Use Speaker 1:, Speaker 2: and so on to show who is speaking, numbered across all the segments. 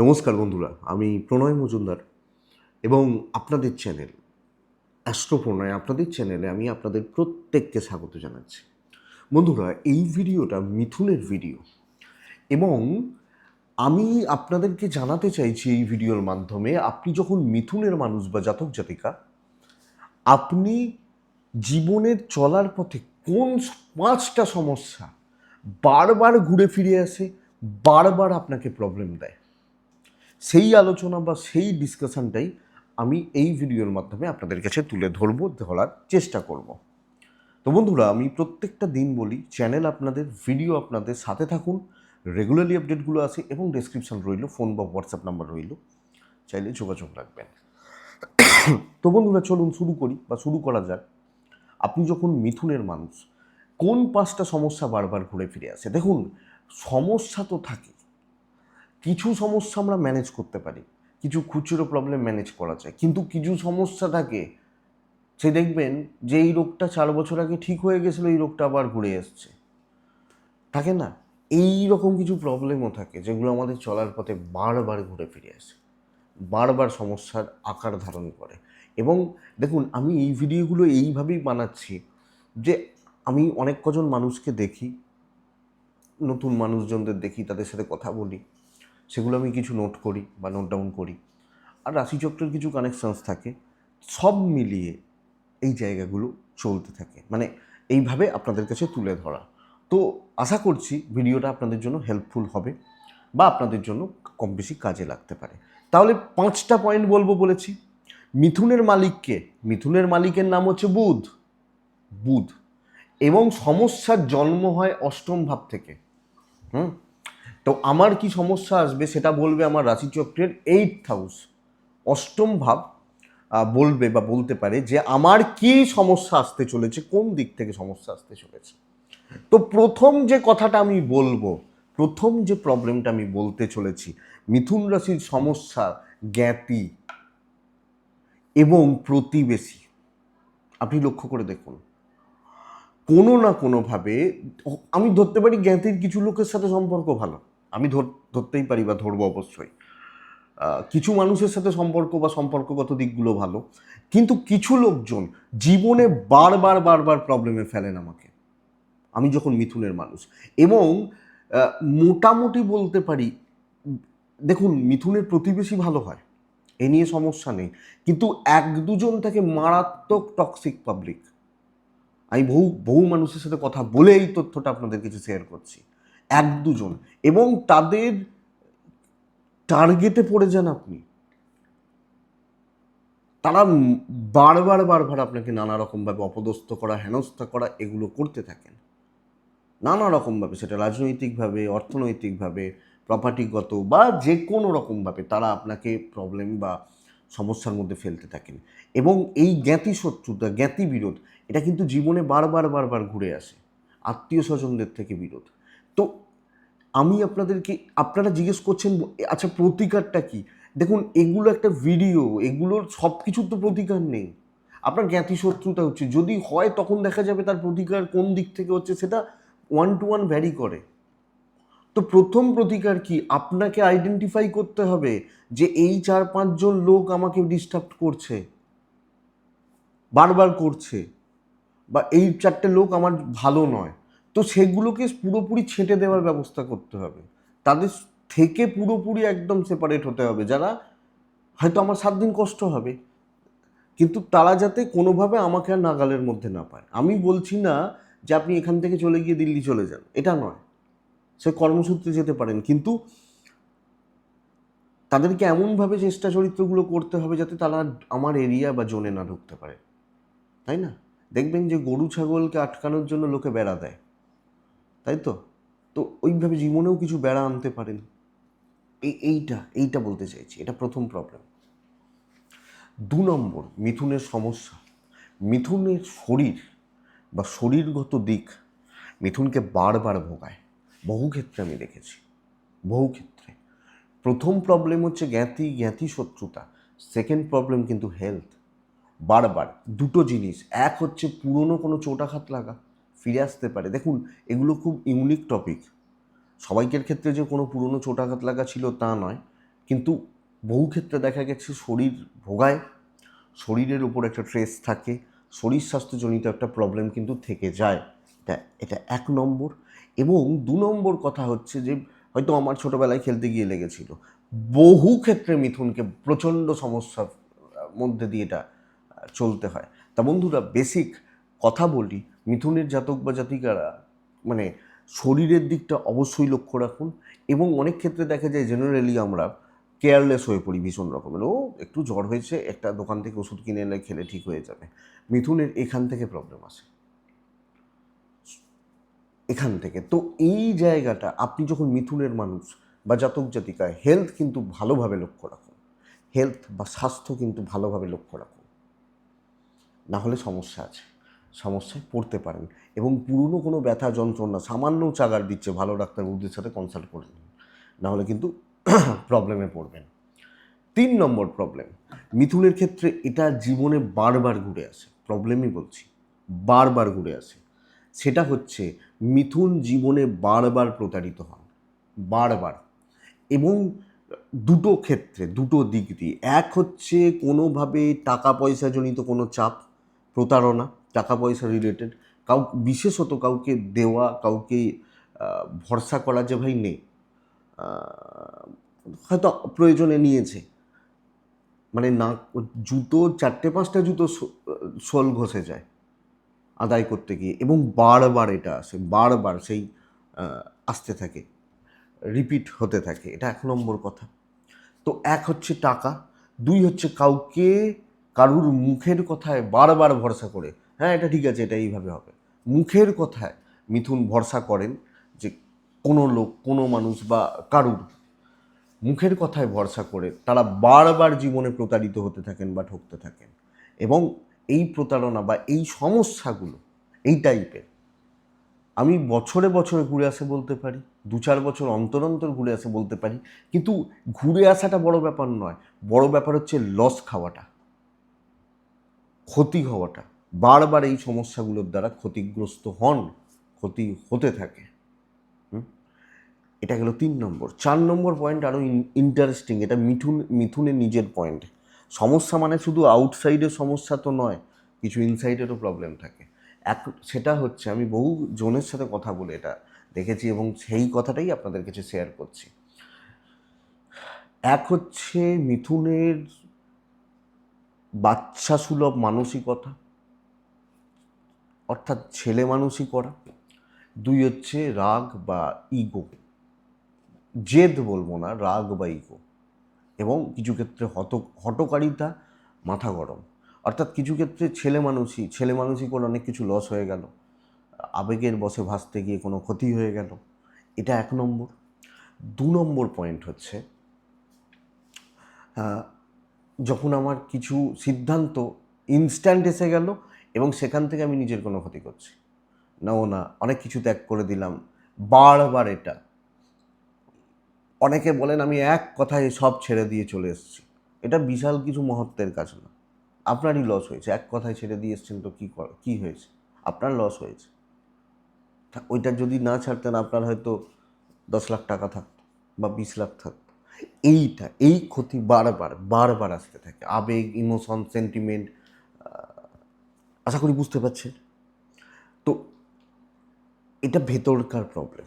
Speaker 1: নমস্কার বন্ধুরা, আমি প্রণয় মজুমদার এবং আপনাদের চ্যানেল অ্যাস্ট্রো প্রণয় আপনাদের চ্যানেলে আমি আপনাদের প্রত্যেককে স্বাগত জানাচ্ছি। বন্ধুরা, এই ভিডিওটা মিথুনের ভিডিও এবং আমি আপনাদেরকে জানাতে চাইছি এই ভিডিওর মাধ্যমে, আপনি যখন মিথুনের মানুষ বা জাতক জাতিকা, আপনি জীবনের চলার পথে কোন পাঁচটা সমস্যা বারবার ঘুরে ফিরে আসে, বারবার আপনাকে প্রবলেম দেয়? সেই আলোচনা বা সেই ডিসকাশনটাই আমি এই ভিডিওর মাধ্যমে আপনাদের কাছে তুলে ধরবো, ধরার চেষ্টা করব। তো বন্ধুরা, আমি প্রত্যেকটা দিন বলি চ্যানেল আপনাদের ভিডিও আপনাদের সাথে থাকুন। রেগুলারলি আপডেটগুলো আসে এবং ডেসক্রিপশন রইল ফোন বা হোয়াটসঅ্যাপ নাম্বার রইল। চাইলে যোগাযোগ রাখবেন। তো বন্ধুরা, চলুন শুরু করি বা শুরু করা যাক। আপনি যখন মিথুনের মানুষ, কোন পাঁচটা সমস্যা বারবার ঘুরে ফিরে আসে? দেখুন, সমস্যা তো থাকে কিছু সমস্যা আমরা ম্যানেজ করতে পারি। কিছু খুচরো প্রবলেম ম্যানেজ করা যায়। কিন্তু কিছু সমস্যা থাকে, সে দেখবেন যে এই রোগটা চার বছর আগে ঠিক হয়ে গেছিল, এই রোগটা আবার ঘুরে এসছে। থাকে না? এই রকম কিছু প্রবলেমও থাকে, যেগুলো আমাদের চলার পথে বারবার ঘুরে ফিরে আসে। বারবার সমস্যার আকার ধারণ করে। এবং দেখুন, আমি এই ভিডিওগুলো এইভাবেই বানাচ্ছি যে আমি অনেক কজন মানুষকে দেখি, নতুন মানুষজনদের দেখি, তাদের সাথে কথা বলি। সেগুলো আমি কিছু নোট করি বা নোট ডাউন করি। আর রাশিচক্রের কিছু কানেকশানস থাকে, সব মিলিয়ে এই জায়গাগুলো চলতে থাকে। মানে এইভাবে আপনাদের কাছে তুলে ধরা। তো আশা করছি ভিডিওটা আপনাদের জন্য হেল্পফুল হবে বা আপনাদের জন্য কম বেশি কাজে লাগতে পারে। তাহলে পাঁচটা পয়েন্ট বলব বলেছি। মিথুনের মালিককে, মিথুনের মালিকের নাম হচ্ছে বুধ। বুধ। এবং সমস্যার জন্ম হয় অষ্টম ভাব থেকে। হুম? তো আমার কি সমস্যা আসবে সেটা বলবে আমার রাশিচক্রের এইট হাউস অষ্টম ভাব বলবে বা বলতে পারে যে আমার কি সমস্যা আসতে চলেছে, কোন দিক থেকে সমস্যা আসতে চলেছে। তো প্রথম যে কথাটা আমি বলব, প্রথম যে প্রবলেমটা আমি বলতে চলেছি, মিথুন রাশির সমস্যা জ্ঞাতি এবং প্রতিবেশী। আপনি লক্ষ্য করে দেখুন, কোনো না কোনোভাবে, আমি ধরতে পারি জ্ঞাতির কিছু লোকের সাথে সম্পর্ক ভালো। আমি ধর- ধরতেই পারি বা ধরবো অবশ্যই। কিছু মানুষের সাথে সম্পর্ক বা সম্পর্কগত দিকগুলো ভালো, কিন্তু কিছু লোকজন জীবনে বারবার বারবার প্রবলেমে ফেলেন আমাকে। আমি যখন মিথুনের মানুষ, এবং মোটামুটি বলতে পারি, দেখুন, মিথুনের প্রতিবেশী ভালো হয়, এ নিয়ে সমস্যা নেই, কিন্তু এক দুজন থেকে মারাত্মক টক্সিক পাবলিক আমি বহু বহু মানুষের সাথে কথা বলে এই তথ্যটা আপনাদের কাছে শেয়ার করছি। এক দুজন এবং তাদের টার্গেটে পড়ে যান আপনি। তারা বারবার বারবার আপনাকে নানা রকমভাবে অপদস্থ করা, হেনস্থা করা, এগুলো করতে থাকেন। নানা রকমভাবে, সেটা রাজনৈতিকভাবে, অর্থনৈতিকভাবে প্রপার্টিগত বা যে কোনো রকমভাবে তারা আপনাকে প্রবলেম বা সমস্যার মধ্যে ফেলতে থাকেন। এবং এই জ্ঞাতি শত্রুতা জ্ঞাতি বিরোধ এটা কিন্তু জীবনে বারবার বারবার ঘুরে আসে। আত্মীয় স্বজনদের থেকে বিরোধ। তো আমি আপনাদেরকে, আপনারা জিজ্ঞেস করছেন আচ্ছা প্রতিকারটা কি? দেখুন, এগুলো একটা ভিডিও এগুলোর সব কিছুর তো প্রতিকার নেই। আপনার জ্ঞাতি শত্রুতা হচ্ছে, যদি হয় তখন দেখা যাবে তার প্রতিকার কোন দিক থেকে হচ্ছে সেটা ওয়ান টু ওয়ান ভ্যারি করে। তো প্রথম প্রতিকার কি? আপনাকে আইডেন্টিফাই করতে হবে যে এই চার পাঁচজন লোক আমাকে ডিস্টার্ব করছে, বারবার করছে, বা এই চারটে লোক আমার ভালো নয়। তো সেগুলোকে পুরোপুরি ছেঁটে দেওয়ার ব্যবস্থা করতে হবে। তাদের থেকে পুরোপুরি একদম সেপারেট হতে হবে। যারা, হয়তো আমার সাত দিন কষ্ট হবে, কিন্তু তারা যাতে কোনোভাবে আমাকে আর নাগালের মধ্যে না পায়। আমি বলছি না যে আপনি এখান থেকে চলে গিয়ে দিল্লি চলে যান, এটা নয়। সে কর্মসূত্রে যেতে পারেন, কিন্তু তাদেরকে এমনভাবে চেষ্টা চরিত্রগুলো করতে হবে যাতে তারা আমার এরিয়া বা জোনে না ঢুকতে পারে। তাই না? দেখবেন যে গরু ছাগলকে আটকানোর জন্য লোকে বেড়া দেয়। তাই তো? তো ওইভাবে জীবনেও কিছু বেড়া আনতে পারেন। এই, এইটা এইটা বলতে চাইছি, এটা প্রথম প্রবলেম দু নম্বর, মিথুনের সমস্যা। মিথুনের শরীর বা শরীরগত দিক মিথুনকে বারবার ভোগায়। বহু ক্ষেত্রে আমি দেখেছি, বহু ক্ষেত্রে। প্রথম প্রবলেম হচ্ছে জ্ঞাতি জ্ঞাতি শত্রুতা। সেকেন্ড প্রবলেম কিন্তু হেলথ বারবার, দুটো জিনিস। এক হচ্ছে পুরনো কোনো চোটাঘাত লাগা। ফিরে আসতে পারে। দেখুন, এগুলো খুব ইউনিক টপিক সবাইকের ক্ষেত্রে যে কোনো পুরনো চোটাঘাত লাগা ছিল তা নয়। কিন্তু বহু ক্ষেত্রে দেখা গেছে শরীর ভোগায়, শরীরের উপর একটা ট্রেস থাকে, শরীর স্বাস্থ্যজনিত একটা প্রবলেম কিন্তু থেকে যায়। এটা এটা এক নম্বর। এবং দু নম্বর কথা হচ্ছে যে, হয়তো আমার ছোটোবেলায় খেলতে গিয়ে লেগেছিল। বহু ক্ষেত্রে মিথুনকে প্রচণ্ড সমস্যার মধ্যে দিয়ে এটা চলতে হয়। তা বন্ধুরা বেসিক কথা বলি, মিথুনের জাতক বা জাতিকারা মানে শরীরের দিকটা অবশ্যই লক্ষ্য রাখুন এবং অনেক ক্ষেত্রে দেখা যায় জেনারেলি আমরা কেয়ারলেস হয়ে পড়ি ভীষণ রকমের। ও, একটু জ্বর হয়েছে, একটা দোকান থেকে ওষুধ কিনে এনে খেলে ঠিক হয়ে যাবে। মিথুনের এখান থেকে প্রবলেম আসে। এখান থেকে। তো এই জায়গাটা, আপনি যখন মিথুনের মানুষ বা জাতক জাতিকায় হেলথ কিন্তু ভালোভাবে লক্ষ্য রাখুন। হেলথ বা স্বাস্থ্য কিন্তু ভালোভাবে লক্ষ্য রাখুন। না হলে সমস্যা আছে। সমস্যায় পড়তে পারেন। এবং পুরনো কোনো ব্যথা যন্ত্রণা সামান্য চাগার দিচ্ছে ভালো ডাক্তারবাবুদের সাথে কনসাল্ট করে নিন। নাহলে কিন্তু প্রবলেমে পড়বেন। তিন নম্বর প্রবলেম মিথুনের ক্ষেত্রে এটা জীবনে বারবার ঘুরে আসে। প্রবলেমই বলছি, বারবার ঘুরে আসে। সেটা হচ্ছে মিথুন জীবনে বারবার প্রতারিত হন। বারবার। এবং দুটো ক্ষেত্রে, দুটো দিক দিয়ে। এক হচ্ছে কোনোভাবে টাকা পয়সা জনিত কোনো চাপ, প্রতারণা। টাকা পয়সা রিলেটেড কাউ বিশেষত কাউকে দেওয়া, কাউকে ভরসা করা যে ভাই নেই হয়তো প্রয়োজনে নিয়েছে। মানে না, জুতো, চারটে, পাঁচটা জুতো সোল ঘষে যায় আদায় করতে গিয়ে এবং বারবার এটা আসে, বারবার সেই আসতে থাকে রিপিট হতে থাকে। এটা এক নম্বর কথা। তো এক হচ্ছে টাকা, দুই হচ্ছে কাউকে কারুর মুখের কথায় বারবার ভরসা করে। হ্যাঁ এটা ঠিক আছে, এটা এইভাবে হবে। মুখের কথায় মিথুন ভরসা করেন যে কোনো লোক, কোনো মানুষ বা কারুর মুখের কথায় ভরসা করে তারা বারবার জীবনে প্রতারিত হতে থাকেন বা ঠকতে থাকেন। এবং এই প্রতারণা বা এই সমস্যাগুলো, এই টাইপের আমি বছরে বছরে ঘুরে আসে বলতে পারি, দু চার বছর অন্তর অন্তর ঘুরে আসে বলতে পারি, কিন্তু ঘুরে আসাটা বড় ব্যাপার নয়। বড় ব্যাপার হচ্ছে লস খাওয়াটা। ক্ষতি হওয়াটা, বারবার এই সমস্যাগুলোর দ্বারা ক্ষতিগ্রস্ত হন, ক্ষতি হতে থাকে? এটা গেল তিন নম্বর। চার নম্বর পয়েন্ট আরও ইন্টারেস্টিং এটা মিথুন মিথুনের নিজের পয়েন্ট সমস্যা মানে শুধু আউটসাইডের সমস্যা তো নয়, কিছু ইনসাইডেরও প্রবলেম থাকে। এক, সেটা হচ্ছে, আমি বহু জনের সাথে কথা বলে এটা দেখেছি এবং সেই কথাটাই আপনাদের কাছে শেয়ার করছি। এক হচ্ছে মিথুনের বাচ্চা সুলভ মানসিকতা, অর্থাৎ ছেলে মানুষই করা। দুই হচ্ছে রাগ বা ইগো জেদ বলব না, রাগ বা ইগো এবং কিছু ক্ষেত্রে হত, হটকারিতা, মাথা গরম। অর্থাৎ কিছু ক্ষেত্রে ছেলে মানুষই ছেলে মানুষই করে অনেক কিছু লস হয়ে গেল। আবেগের বসে ভাসতে গিয়ে কোনো ক্ষতি হয়ে গেল। এটা এক নম্বর। দু নম্বর পয়েন্ট হচ্ছে যখন আমার কিছু সিদ্ধান্ত ইনস্ট্যান্ট এসে গেল এবং সেখান থেকে আমি নিজের কোনো ক্ষতি করছি। না, ও না, অনেক কিছু ত্যাগ করে দিলাম, বারবার এটা। অনেকে বলেন, আমি এক কথায় সব ছেড়ে দিয়ে চলে এসেছি। এটা বিশাল কিছু মহত্বের কাজ না। আপনারই লস হয়েছে। এক কথায় ছেড়ে দিয়ে এসছেন তো কী কী হয়েছে? আপনার লস হয়েছে। ওইটা যদি না ছাড়তেন, আপনার হয়তো দশ লাখ টাকা থাকতো বা বিশ লাখ থাকতো। এইটা, এই ক্ষতি বারবার বারবার আসতে থাকে। আবেগ ইমোশন সেন্টিমেন্ট আশা করি বুঝতে পারছেন? তো এটা ভেতরকার প্রবলেম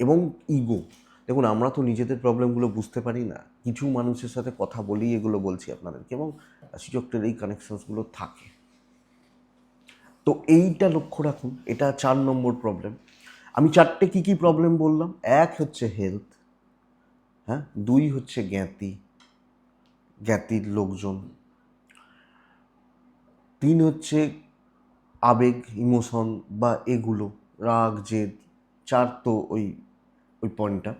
Speaker 1: এবং ইগো দেখুন, আমরা তো নিজেদের প্রবলেমগুলো বুঝতে পারি না। কিছু মানুষের সাথে কথা বলি এগুলো বলছি আপনাদেরকে এবং সুযোগটের এই কানেকশনসগুলো থাকে। তো এইটা লক্ষ্য রাখুন, এটা চার নম্বর প্রবলেম আমি চারটে কী কী প্রবলেম বললাম? এক হচ্ছে হেলথ হ্যাঁ? দুই হচ্ছে জ্ঞাতি, জ্ঞাতির লোকজন। তিন হচ্ছে আবেগ, ইমোশন বা এগুলো, রাগ, জেদ। চার তো ওই ওই পয়েন্টটা।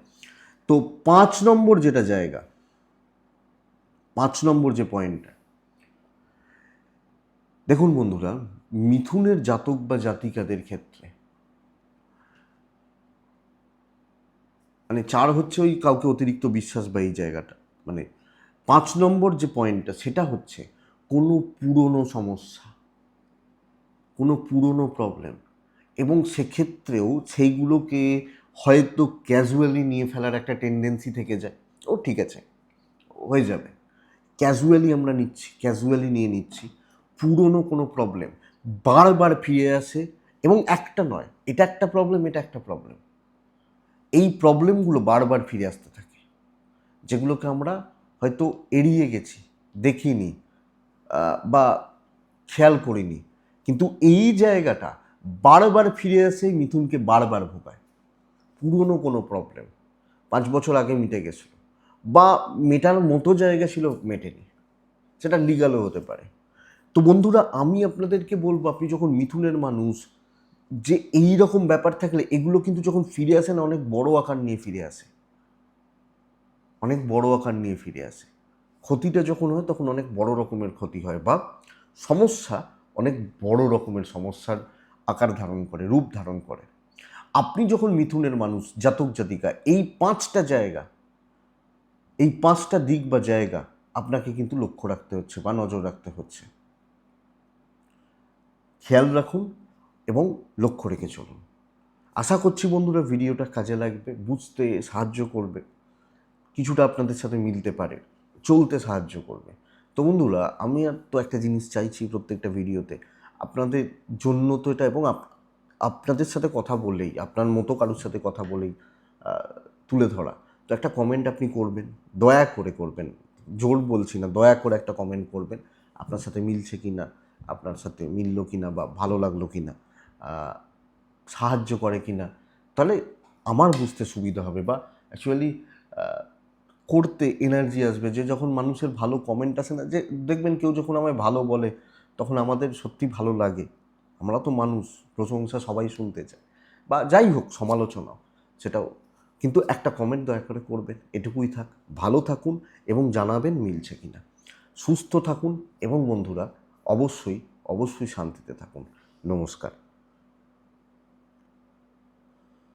Speaker 1: তো পাঁচ নম্বর যেটা জায়গা, পাঁচ নম্বর যে পয়েন্টটা। দেখুন বন্ধুরা, মিথুনের জাতক বা জাতিকাদের ক্ষেত্রে মানে চার হচ্ছে ওই কাউকে অতিরিক্ত বিশ্বাস বা এই জায়গাটা। মানে পাঁচ নম্বর যে পয়েন্টটা সেটা হচ্ছে কোনো পুরনো সমস্যা, কোনো পুরনো প্রবলেম এবং সেক্ষেত্রেও সেইগুলোকে হয়তো ক্যাজুয়ালি নিয়ে ফেলার একটা টেন্ডেন্সি থেকে যায়। ও ঠিক আছে, হয়ে যাবে। ক্যাজুয়ালি আমরা নিচ্ছি ক্যাজুয়ালি নিয়ে নিচ্ছি, পুরনো কোনো প্রবলেম বারবার ফিরে আসে এবং একটা নয়, এটা একটা প্রবলেম এটা একটা প্রবলেম এই প্রবলেমগুলো বারবার ফিরে আসতে থাকে, যেগুলোকে আমরা হয়তো এড়িয়ে গেছি, দেখিনি বা খেয়াল করিনি। কিন্তু এই জায়গাটা বারবার ফিরে আসে মিথুনকে বারবার ভোগায়। পুরনো কোনো প্রবলেম, পাঁচ বছর আগে মিটে গেছিল, বা মেটার মতো জায়গা ছিল মেটেনি, সেটা লিগালও হতে পারে। তো বন্ধুরা, আমি আপনাদেরকে বলব, আপনি যখন মিথুনের মানুষ যে এই রকম ব্যাপার থাকলে এগুলো কিন্তু যখন ফিরে আসে না, অনেক বড় আকার নিয়ে ফিরে আসে। অনেক বড় আকার নিয়ে ফিরে আসে। ক্ষতিটা যখন হয়, তখন অনেক বড় রকমের ক্ষতি হয় বা সমস্যা অনেক বড় রকমের সমস্যার আকার ধারণ করে, রূপ ধারণ করে। আপনি যখন মিথুনের মানুষ, জাতক, জাতিকা, এই পাঁচটা জায়গা, এই পাঁচটা দিক বা জায়গা আপনাকে কিন্তু লক্ষ্য রাখতে হচ্ছে বা নজর রাখতে হচ্ছে। খেয়াল রাখুন এবং লক্ষ্য রেখে চলুন। আশা করছি বন্ধুরা ভিডিওটা কাজে লাগবে, বুঝতে সাহায্য করবে, কিছুটা আপনাদের সাথে মিলতে পারে, চলতে সাহায্য করবে। তো বন্ধুরা, আমি আর তো একটা জিনিস চাইছি প্রত্যেকটা ভিডিওতে, আপনাদের জন্য তো এটা এবং আপ- আপনাদের সাথে কথা বলেই, আপনার মতো কারোর সাথে কথা বলেই তুলে ধরা। তো একটা কমেন্ট আপনি করবেন, দয়া করে করবেন, জোর বলছি না, দয়া করে একটা কমেন্ট করবেন, আপনার সাথে মিলছে কি না আপনার সাথে মিললো কি না বা ভালো লাগল কি না সাহায্য করে কি না, তাহলে আমার বুঝতে সুবিধা হবে বা অ্যাকচুয়ালি করতে এনার্জি আসবে। যে যখন মানুষের ভালো কমেন্ট আসে না, যে দেখবেন কেউ যখন আমায় ভালো বলে, তখন আমাদের সত্যি ভালো লাগে। আমরা তো মানুষ, প্রশংসা সবাই শুনতে চায়। বা যাই হোক সমালোচনা সেটাও। কিন্তু একটা কমেন্ট দয়া করে করবেন, এটুকুই থাক। ভালো থাকুন এবং জানাবেন মিলছে কিনা সুস্থ থাকুন এবং বন্ধুরা, অবশ্যই অবশ্যই শান্তিতে থাকুন। নমস্কার।